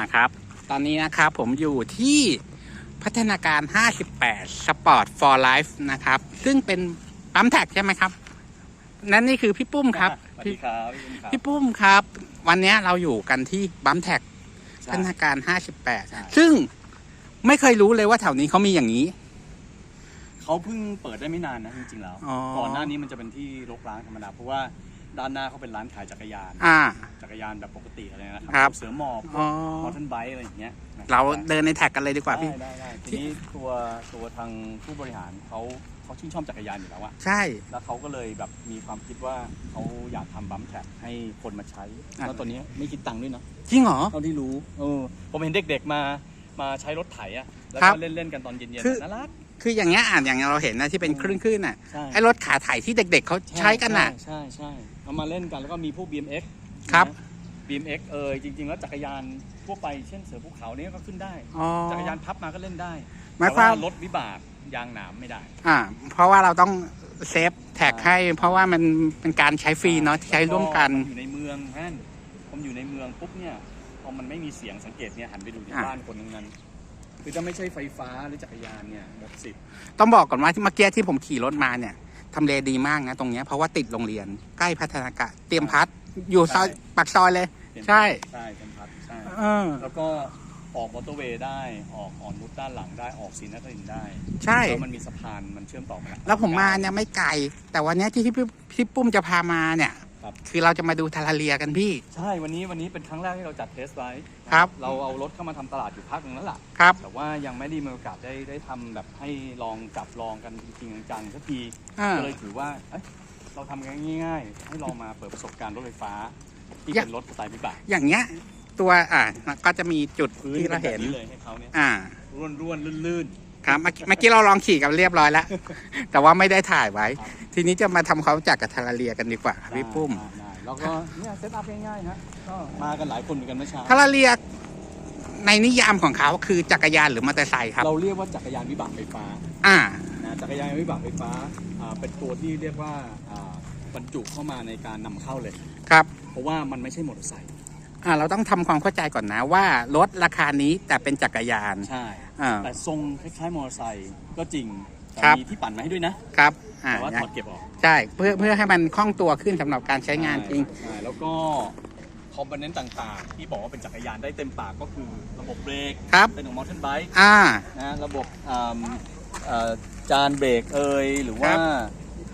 อ่าครับ ตอนนี้นะครับผมอยู่ที่พัฒนาการ 58 Sport for Life นะครับ ซึ่งเป็นปั๊มแท็กใช่ไหมครับ นั่นนี่คือพี่ปุ้มครับสวัสดีครับพี่อุ้มครับพี่ปุ้มครับ วันนี้เราอยู่กันที่ปั๊มแท็กใช่พัฒนาการใช่58 ซึ่งไม่เคยรู้เลยว่าแถวนี้เขามีอย่างนี้ เขาเพิ่งเปิดได้ไม่นานนะจริงๆแล้วอ๋อก่อนหน้านี้มันจะเป็นที่รกร้างธรรมดาเพราะว่า ด้านหน้าเขาเป็นร้านขายจักรยาน อ่า จักรยานแบบปกติอะไรนะคครัรับเสือหมอบอ๋อ มอเตอร์ไบค์อะไรอย่างเงี้ยนะคบเราเดินในแท็กกันเลยดีกว่าพี่ ได้ได้ได้ทีนี้ตัวตัวทางผู้บริหารเขาเขาชื่นชอบจักรยานอยู่แล้วอะใช่ แล้วเขาก็เลยแบบมีความคิดว่าเขาอยากทำบัมป์แท็กให้คนมาใช้ อะ แล้วตัวนี้ไม่คิดตังค์ด้วยนะ จริงเหรอ เท่าที่รู้เออผมเห็นเด็กๆมา มาใช้รถไถอะแล้วครัก็บเล่นๆกันตอนเย็นคือๆน่ารัก คืออย่างเงี้ยอ่านอย่างเราเห็นนะที่เป็นคลื่นคลื่นๆน่ะใช่ ไอ้รถขาไถที่เด็ก ๆเขาใช้กันน่ะ ใช่ใช่ เอามาเล่นกันแล้วก็มีพวก BMX ครับ นะ BMX เออจริง ๆ แล้วจักรยานทั่วไปเช่นเสือภูเขาเนี่ยก็ขึ้นได้ อ๋อ จักรยานพับมาก็เล่นได้หมายความ แต่รถวิบากยางหนามไม่ได้อ่า เพราะว่าเราต้องเซฟแท็กให้ เพราะว่ามันเป็นการใช้ฟรีเนาะใช้ร่วมกันอยู่ในเมืองนั่นผมอยู่ในเมืองปุ๊บเนี่ยพอมันไม่มีเสียงสังเกตเนี่ยหันไปดูที่อะ บ้านคนตรงนั้น คือถ้าไม่ใช่ไฟฟ้าหรือจักรยานเนี่ยหมดสิทธิ์ต้องบอกก่อนว่าที่เมื่อกี้ที่ผมขี่รถมาเนี่ย ทำเลดีมากนะตรงเนี้ยเพราะว่าติดโรงเรียนใกล้พัฒนาการเตรียมพัฒน์อยู่ซอยปากซอยเลย ใช่ ใช่เป็นพัดใช่ เออแล้วก็ออกมอเตอร์เวย์ได้ออกอ่อนนุชด้านหลังได้ออกศรีนครินทร์ได้ใช่ แล้วมันมีสะพานมันเชื่อมต่อมาแล้วผมมาเนี่ยไม่ไกล แต่วันเนี้ยที่พี่พี่ปุ้มจะพามาเนี่ย ครับ คือเราจะมาดูทาราเลียกันพี่ ใช่ วันนี้วันนี้เป็นครั้งแรกที่เราจัดเทสไว้ครับ เราเอารถเข้ามาทำตลาดอยู่พักหนึงแล้วล่ะ ครับ แต่ว่ายังไม่ได้มีโอกาสได้ได้ทำแบบให้ลองจับลองกันจริงๆจังๆสักที อ่า ก็เลยถือว่าเอ้ยเราทำกันง่ายๆ ให้ลองมาเปิดประสบการณ์รถไฟฟ้า ที่อย่าเป็นรถสไตล์วิบากอย่างเงี้ย ตัวอ่าก็จะมีจุดพื้นที่เป็เรานแบเห็บนนี้เลยให้เขาเนี่ยอ่า ร่วนร่วนๆลื่น ครับเมื่อกี้เมื่อกี้เราลองขี่กันเรียบร้อยแล้ว แต่ว่าไม่ได้ถ่ายไว้ครับทีนี้จะมาทำความรู้จักกับทาราเลียกันดีกว่าๆพี่ปุ้ม ได้ได้แล้วก็เนี่ยเซตอัพง่ายๆฮะก็มากันหลายคนเหมือนกันเมื่อเช้าทาราเลียในนิยามของเขาคือจักรยานหรือมอเตอร์ไซค์ครับ เราเรียกว่าจักรยานวิบากไฟฟ้าอ่า นะจักรยานวิบากไฟฟ้าอ่าเป็นตัวที่เรียกว่าอ่าบรรจุเข้ามาในการนำเข้าเลย ครับ เพราะว่ามันไม่ใช่มอเตอร์ไซค์อ่า เราต้องทำความเข้าใจก่อนนะว่า รถราคานี้แต่เป็นจักรยาน ใช่ อ่า แต่ทรงคล้ายๆมอเตอร์ไซค์ก็จริงแต่ครับ มีที่ปั่นมาให้ด้วยนะ ครับอ่าแต่ว่าถอดเก็บออกใช่เพื่อเพื่อให้มันคล่องตัวขึ้นสำหรับการใช้งานจริง ใช่แล้วก็คอมโพเนนต์ต่างๆ ที่บอกว่าเป็นจักรยานได้เต็มปากก็คือระบบเบรกครับ เป็นของมอเตอร์ไบค์ อ่า นะระบบอ่าเอ่อจานเบรกเอยหรือว่าครับ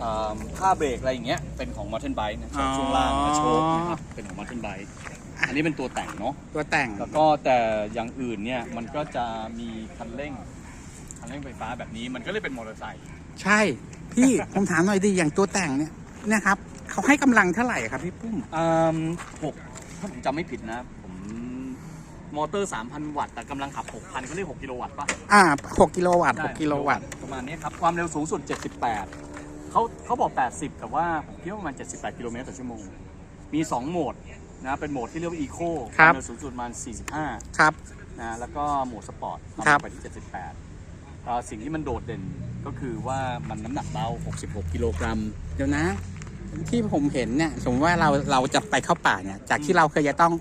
อ่าผ้าเบรกอะไรอย่างเงี้ยเป็นของมอเตอร์ไบค์นะอ๋อ ช่วงล่างและโชคนะครับเป็นของมอเตอร์ไบค์ อันนี้เป็นตัวแต่งเนาะ ตัวแต่ง แล้วก็แต่อย่างอื่นเนี่ยมันก็จะมีคันเร่ง คันเร่งไฟฟ้าแบบนี้มันก็เลยเป็นมอเตอร์ไซค์ ใช่ พี่ ผมถามหน่อยดิ อย่างตัวแต่งเนี่ยนะครับเขาให้กำลังเท่าไหร่ครับพี่ปุ้มอ่าหกถ้าผมจำไม่ผิดนะ ผมมอเตอร์ 3,000 วัตต์แต่กำลังขับ 6,000เขาเรียก 6 กิโลวัตต์ป่ะอ่าหกกิโลวัตต์ใช่หกกิโลวัตต์ ประมาณนี้ครับ ความเร็วสูงสุด 78เขาเขาบอก 80 แต่ว่าผมคิดว่าประมาณ 78 กิโลเมตรต่อชั่วโมง มี 2 โหมด นะเป็นโหมดที่เรียกว่า Eco ความเร็วสูงสุดประมาณ45ครับนะ แล้วก็โหมดสปอร์ตครับไปที่ 78เอ่อสิ่งที่มันโดดเด่นก็คือว่ามันน้ำหนักเบา 66 กิโลกรัม เดี๋ยวนะ ที่ผมเห็นเนี่ย สมมติว่าเราเราจะไปเข้าป่าเนี่ย จากที่เราเคยจะต้อง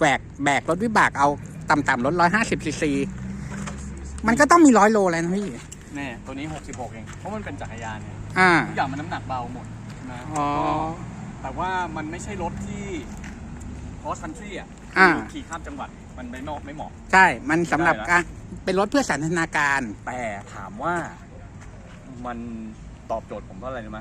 แบกแบกรถวิบากเอาต่ำๆรถร้อยห้าสิบซีซี มันก็ต้องมีร้อยโลแล้วนะพี่ แน่ ตัวนี้ 66 เอง เพราะมันเป็นจักรยานเนี่ยอ่า ทุกอย่างมันน้ำหนักเบาหมดนะอ๋อก็แต่ว่ามันไม่ใช่รถที่ cross country อะอ่าคือขี่ข้ามจังหวัดมันไม่เหมาะไม่เหมาะ ใช่ มันสำหรับได้ละการเป็นรถเพื่อสันทนาการ แต่ถามว่ามันตอบโจทย์ผมเพราะอะไรรู้ไหม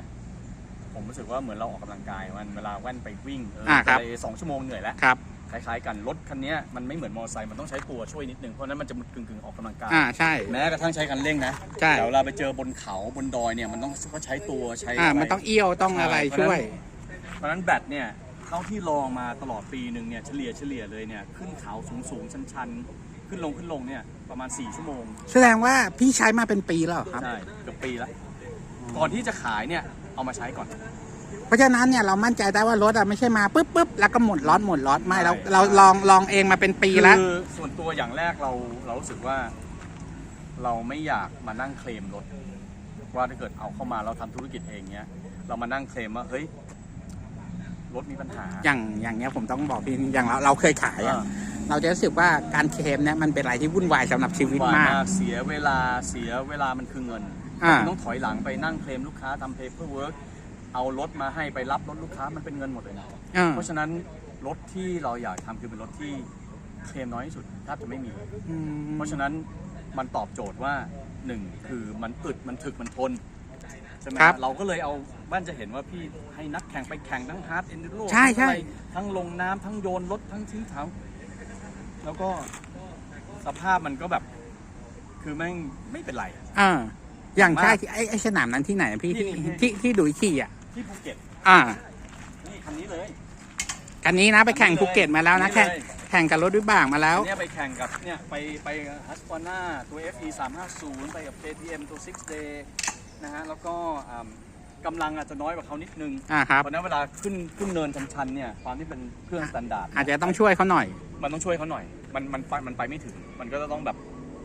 ผมรู้สึกว่าเหมือนเราออกกำลังกายมันเวลาแว่นไปวิ่งเอออ่าครับ ไปสองชั่วโมงเหนื่อยแล้ว ครับ คล้ายๆกันรถคันเนี้ยมันไม่เหมือนมอเตอร์ไซค์มันต้องใช้ตัวช่วยนิดนึงเพราะฉะนั้นมันจะกึ่งๆออกกำลังกาย อ่า ใช่ แม้กระทั่งใช้คันเร่งนะใช่ แต่เวลาไปเจอบนเขาบนดอยเนี่ยมันต้องก็ใช้ตัวใช้อ่าะไร มันต้องเอี้ยว ต้องอะไรช่วย เพราะฉะนั้นแบตเนี่ย เท่าที่ลองมาตลอดปีหนึ่งเนี่ยเฉลี่ยเฉลี่ยเลยเนี่ยขึ้นเขาสูงสูงชันชันๆ ขึ้นลงขึ้นลงเนี่ยประมาณ 4 ชั่วโมง แสดงว่าพี่ใช้มาเป็นปีแล้วเหรอครับ ใช่เกือบปีละก่อนที่จะขายเนี่ยเอามาใช้ก่อน เพราะฉะนั้นเนี่ยเรามั่นใจได้ว่ารถอะไม่ใช่มาปุ๊บปุ๊บแล้วก็หมดล็อตหมดล็อตไม่เราใช่ เราลองลองเองมาเป็นปีแล้ว คือส่วนตัวอย่างแรกเราเรารู้สึกว่า เราไม่อยากมานั่งเคลมรถว่าถ้าเกิดเอาเข้ามาเราทำธุรกิจเองเนี้ย เรามานั่งเคลมว่าเฮ้ย รถมีปัญหา อย่างอย่างเงี้ยผมต้องบอกพี่อย่างเราเราเคยขายอะอ่า เราจะรู้สึกว่าการเคลมเนี่ยมันเป็นอะไรที่วุ่นวายสำหรับชีวิตวุ่นวมาก เสียเวลาเสียเวลามันคือเงิน อ่าคุณต้องถอยหลังไปนั่งเคลมลูกค้าทำเพ p เ r อร์เวิร์กเอารถมาให้ไปรับรถลูกค้ามันเป็นเงินหมดเลยนะ อ่าเพราะฉะนั้นรถที่เราอยากทำคือเป็นรถที่เคลมน้อยที่สุดแทบจะไม่มี อืมเพราะฉะนั้นมันตอบโจทย์ว่าหนึ่งคือมันอึดมันถึกมันทนใช่ไหมครับเราก็เลยเอาบ้านจะเห็นว่าพี่ให้นักแข่งไปแข่งทั้งฮาร์ดเอนดูโรใช่ใช่ทั้งลงน้ำทั้งโยนรถทั้งทิ้งเท้าแล้วก็สภาพมันก็แบบ คือแม่งไม่เป็นไรอ่าอย่างมากใช่ไอ้ไอ้สนามนั้นที่ไหนอะพี่ที่ที่ที่ที่ดุยขี่อะที่ภูเก็ตอ่านี่คันนี้เลยคันนี้นะไปแข่งภูเก็ตมาแล้วนะคัแข่งเลยแข่งกับรถวิบากมาแล้วเนี่ยไปแข่งกับเนี่ยไปไปฮัสปาน่าตัว FE 350 ไปกับ KTM ตัว 6 day นะฮะแล้วก็อ่ำกำลังอาจจะน้อยกว่าเขานิดนึงอ่าครับ เพราะฉะนั้นเวลาขึ้นขึ้นเนินชันๆเนี่ยความที่เป็นเครื่องสแตนดาร์ดอาจจะต้องช่วยเขาหน่อย มันต้องช่วยเขาหน่อย มันมันไปมันไปไม่ถึง มันก็จะต้องแบบ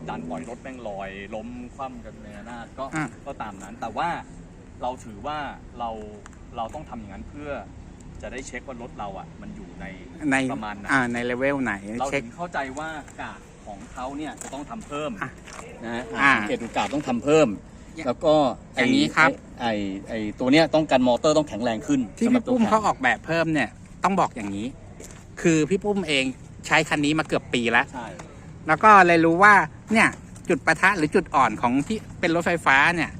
ดันปล่อยรถแม่งลอยล้มคว่ำกันในระนาดก็อะ ก็ตามนั้น แต่ว่าเราถือว่าเราเราต้องทำอย่างนั้นเพื่อจะได้เช็คว่ารถเราอะมันอยู่ใน ในประมาณไหนอ่าในเลเวลไหนเราเช็ค ถึงเข้าใจว่ากาดของเขาเนี่ยจะต้องทำเพิ่มอะนะฮะอ่า สังเกตดูกาดต้องทำเพิ่มอย่าง แล้วก็อย่างนี้ครับไอไอไอตัวเนี้ยต้องการมอเตอร์ต้องแข็งแรงขึ้นที่สำหรัพี่บตัวปุ้มแข่งเขาออกแบบเพิ่มเนี่ยต้องบอกอย่างนี้ คือพี่ปุ้มเองใช้คันนี้มาเกือบปีแล้ว ใช่ แล้วก็เลยรู้ว่าเนี่ยจุดประทะหรือจุดอ่อนของที่เป็นรถไฟฟ้าเนี่ย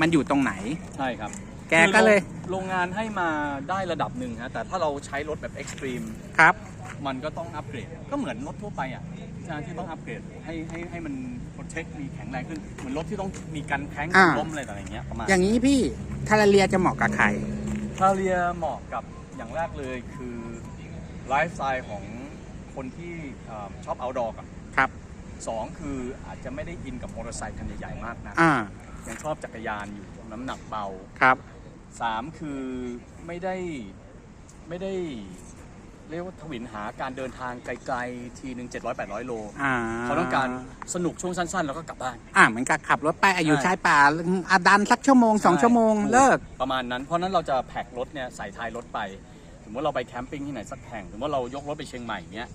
มันอยู่ตรงไหน ใช่ครับแกก็เลยคือโรงโรงงานให้มาได้ระดับหนึ่งฮะ แต่ถ้าเราใช้รถแบบเอ็กซ์ตรีม ครับ มันก็ต้องอัปเกรด ก็เหมือนรถทั่วไปอะนะที่ต้องอัปเกรดให้ให้ให้มันโปร เทคมีแข็งแรงขึ้นเหมือนรถที่ต้องมีกันแข้งอ่าล้มอะไรต่างๆอย่างเงี้ยประมาณอย่างนี้พี่ทาราเรียจะเหมาะกับใครทาเรียเหมาะกับอย่างแรกเลยคือไลฟ์สไตล์ของคนที่เอ่อชอบเอาดอกอะครับสองคืออาจจะไม่ได้อินกับมอเตอร์ไซค์คันใหญ่ๆมากนะอ่ายังชอบจักรยานอยู่น้ำหนักเบาครับสามคือไม่ได้ไม่ได้ เรียกว่าทวินหาการเดินทางไกลๆ ทีหนึ่ง700 800โล อ่าเขาต้องการสนุกช่วงสั้นๆ แล้วก็กลับบ้าน อ่าเหมือนกับขับรถไปอายุใช่ชายป่าอาดันสักชั่วโมงสองชั่วโมงถูเลิก ประมาณนั้น เพราะฉะนั้นเราจะแพ็ครถเนี่ยใส่ท้ายรถไป สมมติเราไปแคมปิ้งที่ไหนสักแห่ง สมมติเรายกรถไปเชียงใหม่เนี้ย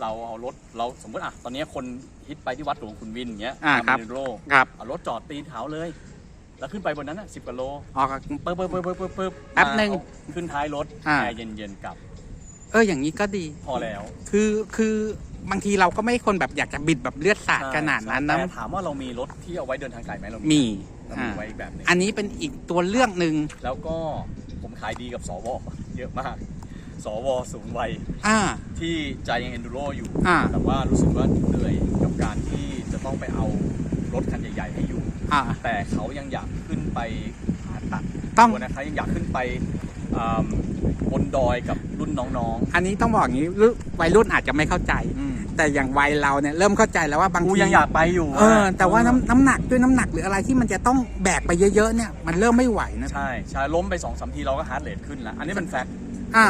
เราเอารถเราสมมติอะตอนนี้คนฮิตไปที่วัดหลวงคุณวินเงี้ยอ่าครับทำเนโรครับเอารถจอดตีนเขาเลย แล้วขึ้นไปบนนั้นอะสิบกว่าโลออกเปิบเปิบเปิบเปิบเปิบเปิบแป๊บหนึ่งมาเอาขึ้นท้ายรถอ่า แอร์เย็นๆกลับ เอออย่างนี้ก็ดี พอแล้วคือคือบางทีเราก็ไม่คนแบบอยากจะบิดแบบเลือดสาดขนาดนั้นนะแต่ถามว่าเรามีรถที่เอาไว้เดินทางไกลไหมเรามีเราอ่ามีไว้อีกแบบหนึงอันนี้เป็นอีกตัวเลือกหนึ่งแล้วก็ผมขายดีกับสวเยอะมาก สวสูงวัยอ่า ที่ใจยังเอนดูโรอยู่ อ่า แต่ว่ารู้สึกว่าเหนื่อยกับการที่จะต้องไปเอารถคันใหญ่ๆให้อยู่ อ่า แต่เขายังอยากขึ้นไปหาตัดต้อง ตัวนะคะยังอยากขึ้นไปอ่า บนดอยกับรุ่นน้องอันนี้ต้องบอกอย่างนี้รุ่นวัยรุ่นอาจจะไม่เข้าใจ ๆอืมแต่อย่างวัยเราเนี่ยเริ่มเข้าใจแล้วว่าบางกูทียังอยากไปอยู่เออ แต่ว่าน้ำน้ำหนักด้วยน้ำหนักหรืออะไรที่มันจะต้องแบกไปเยอะๆเนี่ยมันเริ่มไม่ไหวนะใช่ใช่ล้มไปสองสามทีเราก็ฮาร์ดเรทขึ้นแล้วอันนี้เป็นแฟกต์อ่า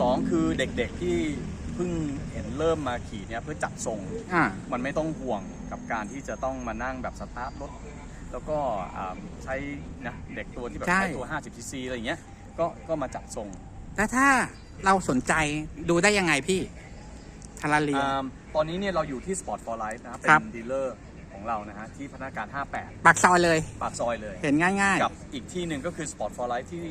สองคือเด็กๆที่เพิ่งเห็นเริ่มมาขี่เนี่ยเพื่อจัดทรง อ่า มันไม่ต้องห่วงกับการที่จะต้องมานั่งแบบสตาร์ทรถ แล้วก็อ่าใช้นะเด็กตัวที่แบบใช่ ใช้ตัว 50 cc อะไรอย่างเงี้ยก็ก็มาจัดทรง แล้วถ้าเราสนใจดูได้ยังไงพี่ทาราเรีย อ่าตอนนี้เนี่ยเราอยู่ที่ Sport for Life นะครับเป็ครับ นดีลเลอร์ของเรานะฮะที่พัฒนาการปากซอยเลย 58 ปากซอยเลย เห็นง่าย กับอีกที่หนึ่งก็คือ Sport for Life ที่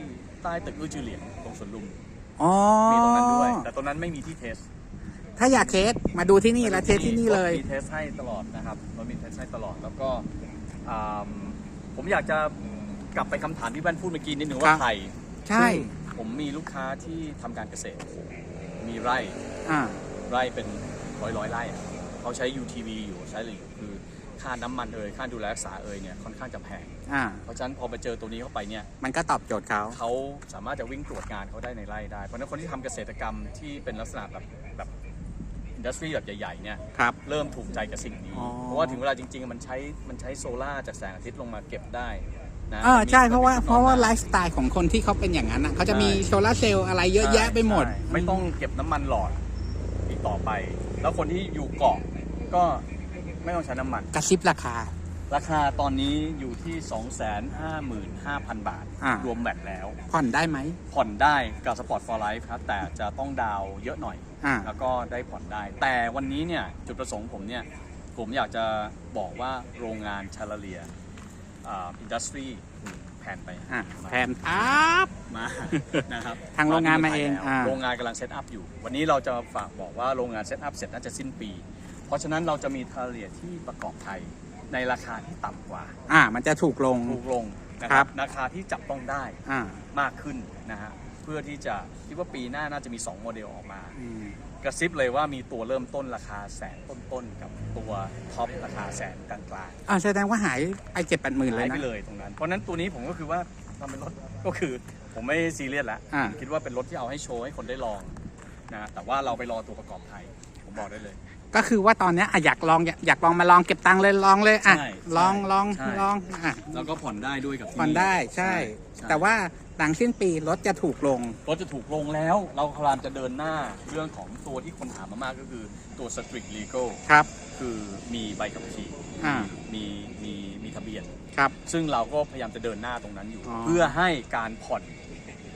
ใต้ตึกอื้อจือเหลียงตรงสวนลุม ๆ อ๋อ มีตรงนั้นด้วย แต่ตรงนั้นไม่มีที่เทสถ้าอยากเทสมาดูที่นี่แล้วเทสที่นี่เลย รถมีเทสให้ตลอดนะครับรถมีเทสให้ตลอดแล้วก็อ่าผมอยากจะกลับไปคำถามที่แว่นพูดเมื่อกี้นิดนึงคว่ารับไทยใช่ ซึ่ง ผมมีลูกค้าที่ทำการเกษตร มีไร่อ่า ไร่เป็นร้อยร้อยไร่อะเขาใช้ UTV อยู่ใช้อะไรอยู่คือค่าน้ำมันเอ่ยค่าดูแลรักษาเอ่ยเนี่ยค่อนข้างจะแพง อ่า เพราะฉะนั้นพอไปเจอตัวนี้เข้าไปเนี่ยมันก็ตอบโจทย์เขาเขาสามารถจะวิ่งตรวจงานเขาได้ในไร่ได้ เพราะฉะนั้นคนที่ทำเกษตรกรรมที่เป็นลักษณะแบบแบบอินดัสทรีแบบใหญ่ๆเนี่ย ครับ เริ่มถูกใจกับสิ่งนี้ อ๋อ เพราะว่าถึงเวลาจริงๆ มันใช้มันใช้โซล่าร์จากแสงอาทิตย์ลงมาเก็บได้ นะเออใช่มันมีเพราะว่ามันมีเพราะว่านอนไลได้ฟ์สไตล์ของคนที่เขาเป็นอย่างนั้นอะเขาจะมีใช่โซลาร์เซลล์อะไรเยอะแยะไปหมดใช่ไม่ต้องเก็บน้ำมันหลอดอีกต่อไป แล้วคนที่อยู่เกาะก็ไม่ต้องใช้น้ำมันกระซิบราคา ราคาตอนนี้อยู่ที่ 255,000 บาทอ่ารวมแบตแล้ว ผ่อนได้ไหม ผ่อนได้กับ Sport for Life ครับ แต่จะต้องดาวน์เยอะหน่อยอ่าแล้วก็ได้ผ่อนได้ แต่วันนี้เนี่ยจุดประสงค์ผมเนี่ย ผมอยากจะบอกว่าโรงงานชาลาเลีย อินดัสทรีแผนไปอะมาแผนครับมานะครับทางโรงงานมาเองแล้วอ่า โรงงานกำลังเซตอัพอยู่ วันนี้เราจะฝากบอกว่าโรงงานเซตอัพเสร็จน่าจะสิ้นปี เพราะฉะนั้นเราจะมีชาลาเลียที่ประกอบไทยในราคาที่ต่ำกว่า อ่า มันจะถูกลง ถูกลงนะคครัรับ บ ราคาที่จับต้องได้อ่ามากขึ้นนะฮะ เพื่อที่จะคิดว่าปีหน้าน่าจะมี 2 โมเดลออกมา อืม กระซิบเลยว่ามีตัวเริ่มต้นราคาแสนต้นๆกับตัวท็อปราคาแสนกลางอ่าแสดงว่าหายไปเจ็ดแปดหมื่นๆเลยหายนะไปเลยตรงนั้น เพราะฉะนั้นตัวนี้ผมก็คือว่าทำเป็นรถก็คือผมไม่ซีเรียสแล้วอ่า ผมคิดว่าเป็นรถที่เอาให้โชว์ให้คนได้ลองนะแต่ว่าเราไปรอตัวประกอบไทย ผมบอกได้เลย ก็คือว่าตอนเนี้ยอะอยากลองอยากอยากลองมาลองเก็บตังค์เลยลองเลยอะใช่ลองใช่ลองใช่ ลองอะแล้วก็ผ่อนได้ด้วยกับที่ผ่อนได้ใช่ ใช่แต่ว่าหลังสิ้นปีรถจะถูกลง รถจะถูกลงแล้ว เราพยายามจะเดินหน้าเรื่องของตัวที่คนถามมามากก็คือตัว strict legal ครับคือมีใบขับขี่อ่ามีมีมีทะเบียน ครับ ซึ่งเราก็พยายามจะเดินหน้าตรงนั้นอยู่ อ๋อเพื่อให้การผ่อน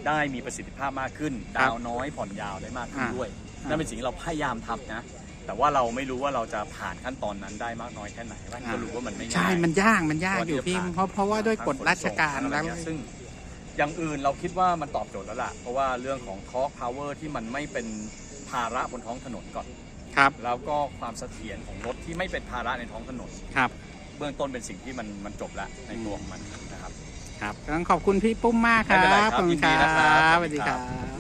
ได้มีประสิทธิภาพมากขึ้น ครับดาวน้อยผ่อนยาวได้มากขึ้นอ่าด้วย อ่านั่ นั่นเป็นสิ่งที่เราพยายามทำนะ แต่ว่าเราไม่รู้ว่าเราจะผ่านขั้นตอนนั้นได้มากน้อยแค่ไหนว่าก็รู้ว่ามันไม่ง่ายใช่ มันยาก มันยากอยู่พี่เพราะเพราะว่าด้วยกฎราชการทั้งขนส่งแล้วทั้งอะไรเงี้ยซึ่งอย่างอื่นเราคิดว่ามันตอบโจทย์แล้วล่ะ เพราะว่าเรื่องของ torque power ที่มันไม่เป็นภาระบนท้องถนนก่อนครับ แล้วก็ความเสถียรของรถที่ไม่เป็นภาระในท้องถนนครับ เบื้องต้นเป็นสิ่งที่มันมันจบแล้วในตัวของมันนะครับ ครับต้องขอบคุณพี่ปุ้มมากครัไม่เป็นไรบครับขอบคุณยินคดีรันะครับบสวัสดีครับ